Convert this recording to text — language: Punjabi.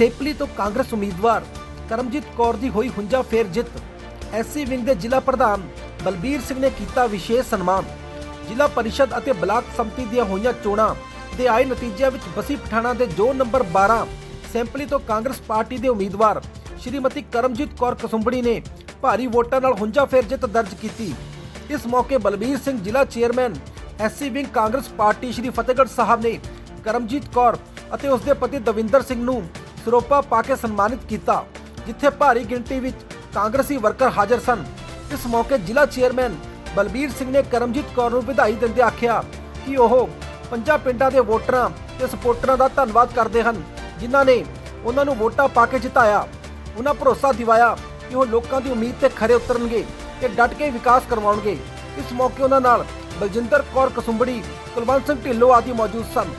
ਸੇਪਲੀ ਤੋਂ ਕਾਂਗਰਸ ਉਮੀਦਵਾਰ ਕਰਮਜੀਤ ਕੌਰ ਦੀ ਹੋਈ ਹੁੰਜਾ ਫੇਰ ਜਿੱਤ। ਐਸਸੀ ਵਿੰਗ ਦੇ ਜ਼ਿਲ੍ਹਾ ਪ੍ਰਧਾਨ ਬਲਬੀਰ ਸਿੰਘ ਨੇ ਕੀਤਾ ਵਿਸ਼ੇਸ਼ ਸਨਮਾਨ। ਜ਼ਿਲ੍ਹਾ ਪਰਿਸ਼ਦ ਅਤੇ ਬਲਾਕ ਸੰਮਤੀ ਦੀਆਂ ਹੋਈਆਂ ਚੋਣਾਂ ਦੇ ਆਏ ਨਤੀਜਿਆਂ ਵਿੱਚ ਬਸੀ ਪਠਾਣਾ ਦੇ ਜ਼ੋਨ ਨੰਬਰ 12 ਸੈਂਪਲੀ ਤੋਂ ਕਾਂਗਰਸ ਪਾਰਟੀ ਦੇ ਉਮੀਦਵਾਰ ਸ਼੍ਰੀਮਤੀ ਕਰਮਜੀਤ ਕੌਰ ਕਸੁੰਬੜੀ ਨੇ ਭਾਰੀ ਵੋਟਾਂ ਨਾਲ ਹੁੰਜਾ ਫੇਰ ਜਿੱਤ ਦਰਜ ਕੀਤੀ। ਇਸ ਮੌਕੇ ਬਲਬੀਰ ਸਿੰਘ ਜ਼ਿਲ੍ਹਾ chairman SC wing Congress party Shri Fatehgarh Sahib ਨੇ ਕਰਮਜੀਤ ਕੌਰ ਅਤੇ ਉਸ ਦੇ ਪਤੀ ਦਵਿੰਦਰ ਸਿੰਘ ਨੂੰ ਸਰੋਪਾ ਪਾ ਕੇ ਸਨਮਾਨਿਤ ਕੀਤਾ, ਜਿੱਥੇ ਭਾਰੀ ਗਿਣਤੀ ਵਿੱਚ ਕਾਂਗਰਸੀ ਵਰਕਰ ਹਾਜ਼ਰ ਸਨ। ਇਸ ਮੌਕੇ ਜ਼ਿਲ੍ਹਾ ਚੇਅਰਮੈਨ ਬਲਬੀਰ ਸਿੰਘ ਨੇ ਕਰਮਜੀਤ ਕੌਰ ਨੂੰ ਵਧਾਈ ਦਿੰਦੇ ਆਖਿਆ ਕਿ ਉਹ ਪੰਜਾਂ ਪਿੰਡਾਂ ਦੇ ਵੋਟਰਾਂ ਤੇ ਸਪੋਰਟਰਾਂ ਦਾ ਧੰਨਵਾਦ ਕਰਦੇ ਹਨ, ਜਿਨ੍ਹਾਂ ਨੇ ਉਹਨਾਂ ਨੂੰ ਵੋਟਾਂ ਪਾ ਕੇ ਜਿਤਾਇਆ। ਉਹਨਾਂ ਭਰੋਸਾ ਦਿਵਾਇਆ ਕਿ ਉਹ ਲੋਕਾਂ ਦੀ ਉਮੀਦ ਤੇ ਖਰੇ ਉਤਰਨਗੇ ਤੇ ਡਟ ਕੇ ਵਿਕਾਸ ਕਰਵਾਉਣਗੇ। ਇਸ ਮੌਕੇ ਉਹਨਾਂ ਨਾਲ ਬਲਜਿੰਦਰ ਕੌਰ ਕਸੁੰਬੜੀ, ਕੁਲਵੰਤ ਸਿੰਘ ਢਿੱਲੋਂ ਆਦਿ ਮੌਜੂਦ ਸਨ।